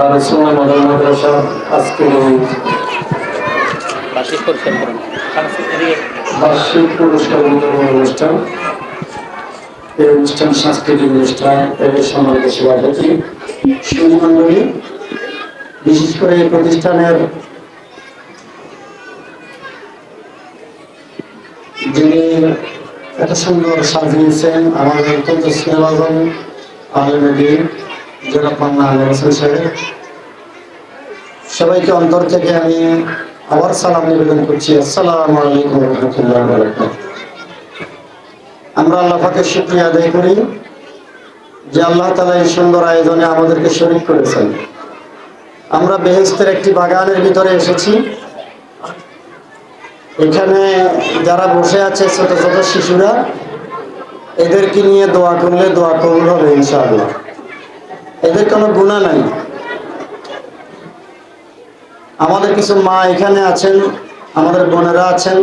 Darussunnah model মাদ্রাসা আজকের এই বার্ষিক সাংস্কৃতিক পুরস্কার বিতরণ অনুষ্ঠান। এই অনুষ্ঠান সাংস্কৃতিক অনুষ্ঠান এর সম্মানিত সভাপতি সুমন্ডলী। বিশেষ করে এই প্রতিষ্ঠানের যিনি এত সুন্দর সাজিয়েছেন আমাদের অত্যন্ত স্নেহভাজন আলমী সবাইকে অন্তর থেকে আমি আবার সালাম নিবেদন করছি। আসসালামু আলাইকুম আমরা আল্লাহ পাকের শুক্রিয়া আদায় করি যে আল্লাহ তালা এই সুন্দর আয়োজনে আমাদেরকে শরীক করেছেন। আমরা বেহেস্তের একটি বাগানের ভিতরে এসেছি। এখানে যারা বসে আছে, ছোট ছোট শিশুরা, এদেরকে নিয়ে দোয়া করলে দোয়া কবুল হবে ইনশাআল্লাহ। কোনো গুণা নাই। আমাদের কিছু মা এখানে আছেন, আমাদের বোনেরা আছেন,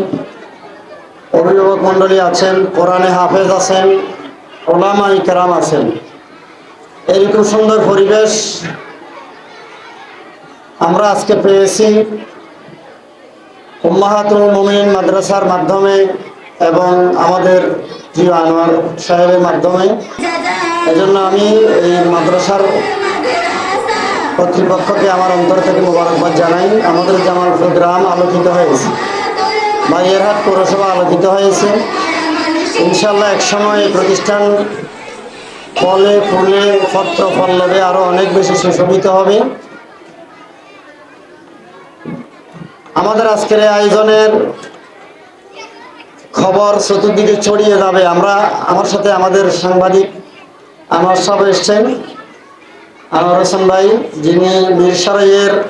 অভিভাবক মন্ডলী আছেন, কোরআনে হাফেজ আছেন ওলামা ইকরাম আছেন। এরকম সুন্দর পরিবেশ আমরা আজকে পেয়েছি। উম্মাহাতুল মুমিন মাদ্রাসার মাধ্যমে এবং আমাদের প্রিয় আনোয়ার সাহেবের মাধ্যমে। এজন্য আমি এই মাদ্রাসার কর্তৃপক্ষকে আমার অন্তর থেকে মোবারকবাদ জানাই। আমাদের জামালপুর গ্রাম আলোকিত হয়েছে। বাইয়েরহাট পৌরসভা আলোকিত হয়েছে। ইনশাল্লাহ একসময় এই প্রতিষ্ঠান ফলে, ফুলে, পত্র পল্লবে আরও অনেক বেশি সুশোভিত হবে। আমাদের আজকের আয়োজনের খবর চতুর্দিকে ছড়িয়ে যাবে। আমরা আমার সাথে আমাদের সাংবাদিক আমার সব এসছেন। আনোয়ার হোসেন ভাই, যিনি মিরসরাইয়ের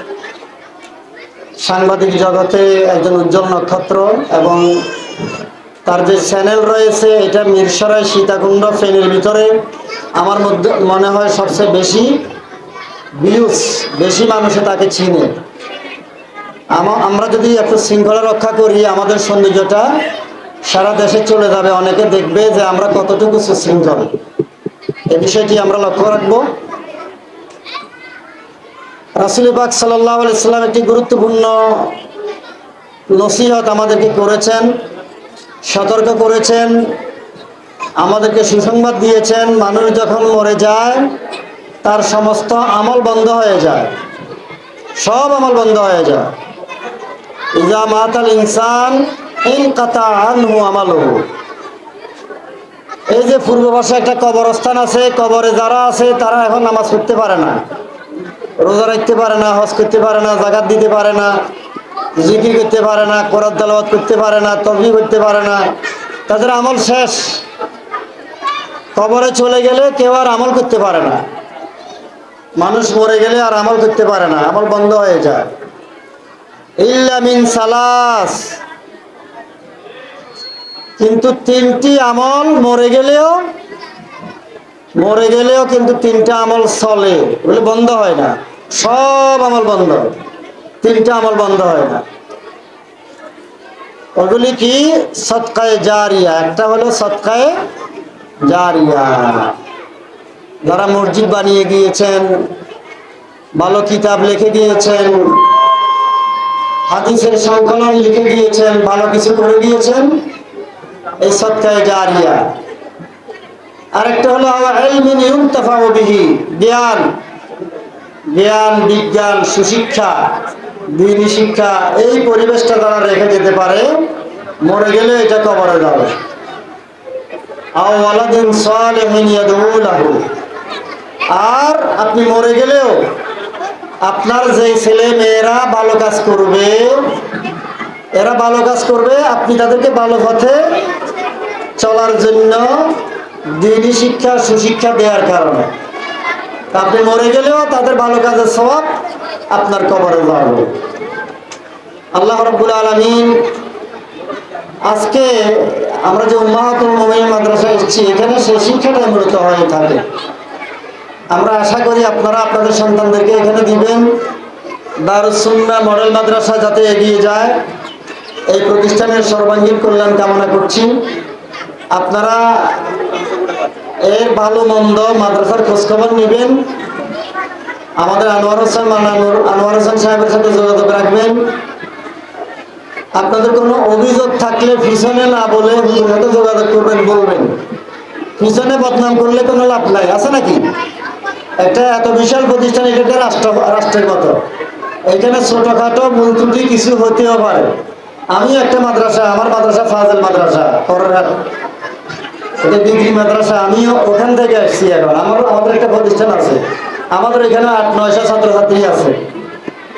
সাংবাদিক জগতে একজন উজ্জ্বল নক্ষত্র এবং তার যে চ্যানেল রয়েছে, এটা মিরসরাই সীতাকুণ্ড ফেনীর ভিতরে। আমার মধ্যে মনে হয় সবচেয়ে বেশি ভিউজ বেশি মানুষে তাকে চিনে। আমা- আমরা যদি একটু শৃঙ্খলা রক্ষা করি, আমাদের সৌন্দর্যটা সারা দেশে চলে যাবে। অনেকে দেখবে যে আমরা কতটুকু সুশৃঙ্খল। এ বিষয়টি আমরা লক্ষ্য রাখব। রাসুল পাক সাল্লাহ ইসলাম একটি গুরুত্বপূর্ণ নসিহত আমাদেরকে করেছেন, সতর্ক করেছেন, আমাদেরকে সুসংবাদ দিয়েছেন। মানুষ যখন মরে যায়, তার সমস্ত আমল বন্ধ হয়ে যায়। সব আমল বন্ধ হয়ে যায়। ইজা মাতাল ইনসান এই যে পূর্ব একটা কবরস্থান আছে, কবরে যারা আছে, তারা এখন নামাজ পড়তে পারে না। রোজা রাখতে পারে না, হজ করতে পারে না, জাকাত দিতে পারে না করতে পারে না তালাবাদ করতে পারে না করতে পারে না। তাদের আমল শেষ। কবরে চলে গেলে কেউ আর আমল করতে পারে না। মানুষ মরে গেলে আর আমল করতে পারে না। আমল বন্ধ হয়ে যায়। ইল্লা মিন সালাস। কিন্তু তিনটি আমল মরে গেলেও মরে গেলেও কিন্তু তিনটা আমল চলে। বলে বন্ধ হয় না। সব আমল বন্ধ। তিনটা আমল বন্ধ হয় না। ওগুলি কি? সৎকায় জারিয়া। একটা হলো সৎকায় জারিয়া। যারা মসজিদ বানিয়ে গিয়েছেন ভালো কিতাব লিখে গিয়েছেন হাদিসের সংকলন লিখে গিয়েছেন ভালো কিছু করে গিয়েছেন এই সৎকায় জারিয়া। আরেকটা হলো বিহি জ্ঞান। জ্ঞান, বিজ্ঞান, সুশিক্ষা, দিনী শিক্ষা, এই পরিবেশটা তারা রেখে যেতে পারে, মরে গেলে এটা কবরে যাবে। আর আপনি মরে গেলেও আপনার যে ছেলে মেয়েরা ভালো কাজ করবে, এরা ভালো কাজ করবে, আপনি তাদেরকে ভালো পথে চলার জন্য দিনী শিক্ষা, সুশিক্ষা দেওয়ার কারণে। আপনি মরে গেলেও তাদের ভালো কাজের স্বভাব আপনার কবরে যাবে। আল্লাহ রব্বুল আলমিন আজকে আমরা যে উম্মাহাতুল মুমিন মাদ্রাসা এসেছি, এখানে সেই শিক্ষাটাই মূলত হয়ে থাকে। আমরা আশা করি আপনারা আপনাদের সন্তানদেরকে এখানে দিবেন। দারুসুন্না মডেল মাদ্রাসা যাতে এগিয়ে যায়। এই প্রতিষ্ঠানের সর্বাঙ্গীন কল্যাণ কামনা করছি। আপনারা এর ভালো মন্দ মাদ্রাসার খোঁজখবর নেবেন। আমাদের আনোয়ার হোসেন আনোয়ার হোসেন সাহেবের সাথে যোগাযোগ রাখবেন। আপনাদের কোনো অভিযোগ থাকলে পিছনে না বলে সাথে যোগাযোগ করবেন, বলবেন। পিছনে বদনাম করলে কোনো লাভ নাই, আছে নাকি? একটা এত বিশাল প্রতিষ্ঠান, এটা একটা রাষ্ট্র, রাষ্ট্রের মতো। এখানে ছোটখাটো মূল ত্রুটি কিছু হতেও পারে। আমি একটা মাদ্রাসা, আমার মাদ্রাসা ফাজেল মাদ্রাসা কররহাট এটা ডিগ্রি মাদ্রাসা, আমিও ওখান থেকে আসছি এখন। আমার আমাদের একটা প্রতিষ্ঠান আছে। আমাদের এখানে আট নয়শো ছাত্রছাত্রী আছে।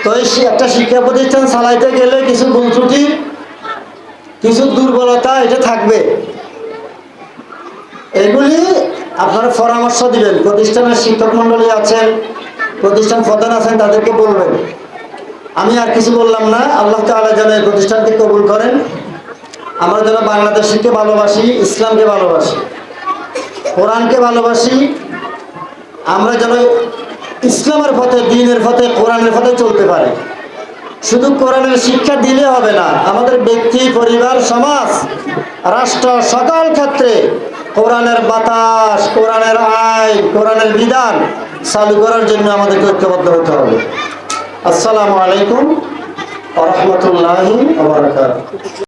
তো এই একটা শিক্ষা প্রতিষ্ঠান চালাইতে গেলে কিছু ভুল কিছু দুর্বলতা এটা থাকবে। এগুলি আপনারা পরামর্শ দিবেন। প্রতিষ্ঠানের শিক্ষক মন্ডলী আছেন, প্রতিষ্ঠান প্রধান আছেন, তাদেরকে বলবেন। আমি আর কিছু বললাম না। আল্লাহ তাআলা যেন এই প্রতিষ্ঠানকে কবুল করেন। আমরা যেন বাংলাদেশকে ভালোবাসি, ইসলামকে ভালোবাসি, কোরআনকে ভালোবাসি, আমরা যেন ইসলামের পথে, দিনের পথে, কোরআনের পথে চলতে পারি। শুধু কোরআনের শিক্ষা দিলে হবে না, আমাদের ব্যক্তি, পরিবার, সমাজ, রাষ্ট্র, সকল ক্ষেত্রে কোরআনের বাতাস, কোরআনের আইন, কোরআনের বিধান চালু করার জন্য আমাদেরকে ঐক্যবদ্ধ হতে হবে। আসসালামু আলাইকুম রহমতুল্লাহি